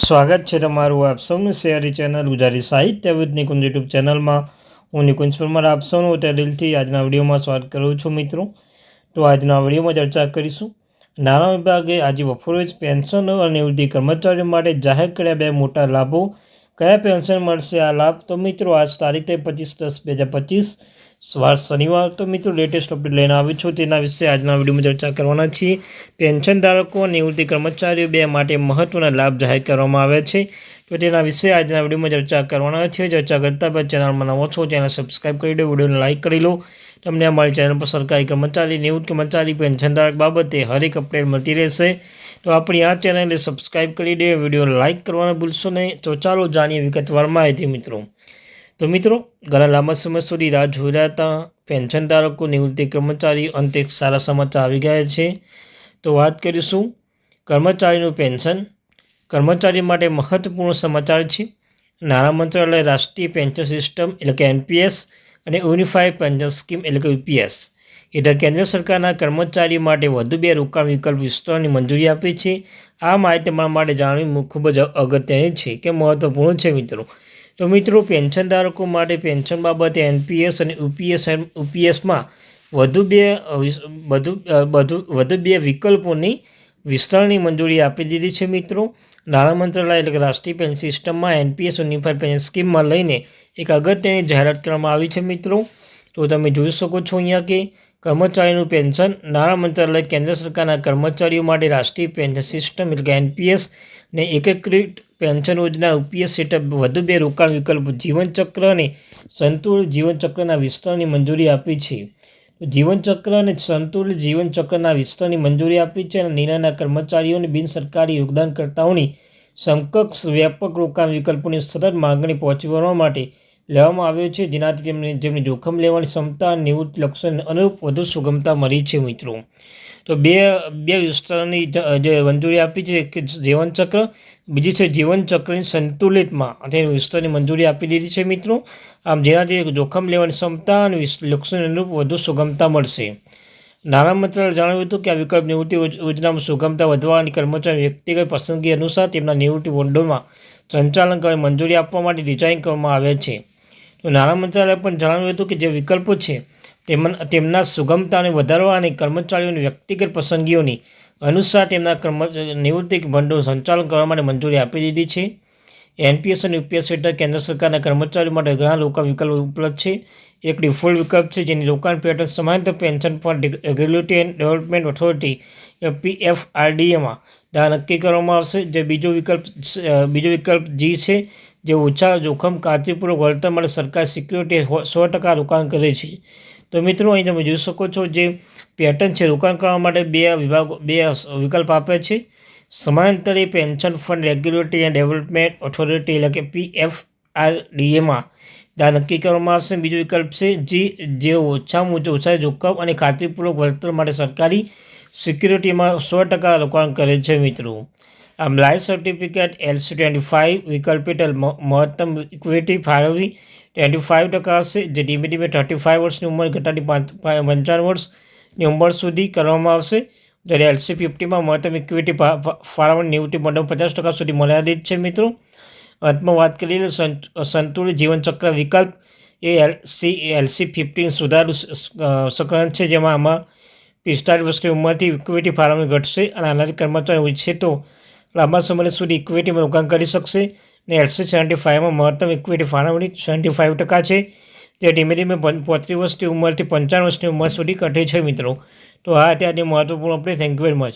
સ્વાગત છે તમારું આપ સૌનું શેરી ચેનલ ગુજરાતી સાહિત્ય વિદ નિકુંજ યુટ્યુબ ચેનલમાં. હું નિકુંજ પરમાર, આપ સૌનું તે દિલથી આજના વિડીયોમાં સ્વાગત કરું છું મિત્રો. તો આજના વિડીયોમાં ચર્ચા કરીશું. નાણાં વિભાગે આજે બપોરે જ પેન્શન અને નિવૃત્તિ કર્મચારીઓ માટે જાહેર કર્યા બે મોટા લાભો. કયા પેન્શન મળશે આ લાભ? તો મિત્રો, આજ તારીખ પચીસ દસ, બે હજાર પચીસ. વાર શનિવાર તો મિત્રો લેટેસ્ટ અપડેટ લઈને આવ્યો છું. તેના વિશે આજના વિડીયોમાં ચર્ચા કરવાના છીએ. પેન્શન ધારકો નિવૃત્તિ કર્મચારીઓ બે માટે મહત્વના લાભ જાહેર કરવામાં આવ્યા છે. તો તેના વિશે આજના વિડીયોમાં ચર્ચા કરવાના છે ચર્ચા કરતા પહેલાં ચેનલમાં નવો છો ચેનલ સબસ્ક્રાઈબ કરી દો વિડીયોને લાઇક કરી લો. તમને અમારી ચેનલ પર સરકારી કર્મચારી, નિવૃત્ત કર્મચારી પેન્શન ધારક બાબતે હરેક અપડેટ મળતી રહેશે. તો આપણી આ ચેનલને સબસ્ક્રાઈબ કરી દે વીડિયો લાઇક કરવાનું ભૂલશો નહીં. તો ચાલો જાણીએ વિગતવાર માહિતી મિત્રો. તો મિત્રો, ઘણા લાંબા સમય સુધી રાહ જોઈ રહ્યા હતા પેન્શન ધારકો નિવૃત્તિ કર્મચારી અંતે સારા સમાચાર આવી ગયા છે. તો વાત કરીશું કર્મચારીનું પેન્શન. કર્મચારી માટે મહત્વપૂર્ણ સમાચાર છે. નાણાં મંત્રાલય રાષ્ટ્રીય પેન્શન સિસ્ટમ એટલે કે એનપીએસ અને યુનિફાઈડ પેન્શન સ્કીમ એટલે કે યુપીએસ. એટલે કેન્દ્ર સરકારના કર્મચારી માટે વધુ બે રોકાણ વિકલ્પ વિસ્તરણની મંજૂરી આપી છે. આ માહિતી તમારા માટે જાણવી ખૂબ જ અગત્યની છે કે મહત્વપૂર્ણ છે મિત્રો. તો મિત્રો, પેન્શનધારકો માટે પેન્શન બાબતે એનપીએસ અને યુપીએસ યુપીએસમાં વધુ બે વધુ વધુ વધુ બે વિકલ્પોની વિસ્તરણની મંજૂરી આપી દીધી છે મિત્રો. નાણાં મંત્રાલય એટલે કે રાષ્ટ્રીય પેન્શન સિસ્ટમમાં એનપીએસ યુનિફાઈડ પેન્શન સ્કીમમાં લઈને એક અગત્યની જાહેરાત કરવામાં આવી છે મિત્રો. તો તમે જોઈ શકો છો અહીંયા કે કર્મચારીનું પેન્શન. નાણાં મંત્રાલય, કેન્દ્ર સરકારના કર્મચારીઓ માટે રાષ્ટ્રીય પેન્શન સિસ્ટમ, એટલે કે એનપીએસ, ને એકીકૃત પેન્શન યોજના, યુપીએસ સેટઅપ, વધુ બે રોકાણ વિકલ્પ, જીવનચક્ર અને સંતુલિત જીવનચક્રના વિસ્તરણની મંજૂરી આપી છે. જીવનચક્ર અને સંતુલિત જીવનચક્રના વિસ્તરણની મંજૂરી આપી છે અને નિર્ણયના કર્મચારીઓને બિનસરકારી યોગદાનકર્તાઓની સમકક્ષ વ્યાપક રોકાણ વિકલ્પોની સતત માગણી પહોંચી વળવા માટે લેવામાં આવ્યો છે. જેનાથી તેમને, જેમને જોખમ લેવાની ક્ષમતા નિવૃત્ત લક્ષણ અનુરૂપ વધુ સુગમતા મળી છે મિત્રો. તો બે બે વિસ્તારની જે મંજૂરી આપી છે. કે જીવનચક્ર બીજી છે જીવનચક્રની સંતુલિતમાં. અને વિસ્તારની મંજૂરી આપી દીધી છે મિત્રો. આમ જેનાથી જોખમ લેવાની ક્ષમતા અને લક્ષણ અનુરૂપ વધુ સુગમતા મળશે. નાણાં મંત્રાલયે જણાવ્યું હતું કે આ વિકલ્પ નિવૃત્તિ યોજનામાં સુગમતા વધવાની કર્મચારી વ્યક્તિગત પસંદગી અનુસાર તેમના નિવૃત્તિ બોન્ડોમાં સંચાલન કરવા મંજૂરી આપવા માટે ડિઝાઇન કરવામાં આવે છે. તો નાણાં મંત્રાલયે પણ જણાવ્યું હતું કે જે વિકલ્પો છે, તેમના સુગમતાને વધારવા અને કર્મચારીઓની વ્યક્તિગત પસંદગીઓની અનુસાર તેમના કર્મ નિવૃત્તિ ભંડોળ સંચાલન કરવા માટે મંજૂરી આપી દીધી છે. એનપીએસ અને યુપીએસ હેઠળ કેન્દ્ર સરકારના કર્મચારીઓ માટે ઘણા રોકાણ વિકલ્પો ઉપલબ્ધ છે. એક ડિફોલ્ટ વિકલ્પ છે, જેની રોકાણ પેટર્ન સમાંતર pension fund, regulatory and development authority પીએફઆરડીએમાં દ્વારા નક્કી કરવામાં આવશે. જે બીજો વિકલ્પ બીજો વિકલ્પ જી છે જે ઓછા જોખમ કાળજીપૂર્વક વળતર માટે સરકાર સિક્યુરિટી સો ટકા રોકાણ કરે છે. તો મિત્રો, અહીં તમે જોઈ શકો છો જે પેટર્ન છે રોકાણ કરવા માટે બે વિભાગો, બે વિકલ્પ આપે છે. સમાંતરે pension fund regulatory and development authority એટલે કે પી એફ આર ડીએમાં ત્યાં નક્કી કરવામાં આવશે. બીજો વિકલ્પ છે જે જે ઓછામાં ઓછા જોખમ અને ખાતરીપૂર્વક વળતર માટે સરકારી સિક્યુરિટીમાં સો ટકા રોકાણ કરે છે મિત્રો. આમ life certificate LC twenty five વિકલ્પિટલ મહત્તમ ઇક્વિટી ફાળવવી ટ્વેન્ટી ફાઇવ ટકા હશે, જે ધીમે ધીમે થર્ટી ફાઇવ વર્ષની ઉંમર ઘટાડી પંચાવન વર્ષની ઉંમર સુધી કરવામાં આવશે. જ્યારે એલસી ફિફ્ટીમાં મહત્તમ ઇક્વિટી ફાળવણી નિવૃત્તિ મંડળ પચાસ ટકા સુધી મર્યાદિત છે, મિત્રો. અંતમાં વાત કરીએ સંતુલિત જીવનચક્ર વિકલ્પ એ એલસી એલસી ફિફ્ટીન સુધારું સંકલન છે, જેમાં આમાં પિસ્તાળીસ વર્ષની ઉંમરથી ઇક્વિટી ફાળવણી ઘટશે અને આનાથી કર્મચારી ઈચ્છે તો લાંબા સમય સુધી ઇક્વિટીમાં રોકાણ કરી શકશે ને એલસી સેવન્ટી ફાઇવમાં મહત્તમ ઇક્વિટી ફાળવણી સેવન્ટી ફાઇવ ટકા છે. તે ધીમે ધીમે પોત્રીસ વર્ષની ઉંમરથી પંચાવન વર્ષની ઉંમર સુધી ઘટે છે મિત્રો. તો આ અત્યારની મહત્વપૂર્ણ આપણે થેન્ક યુ વેરી મચ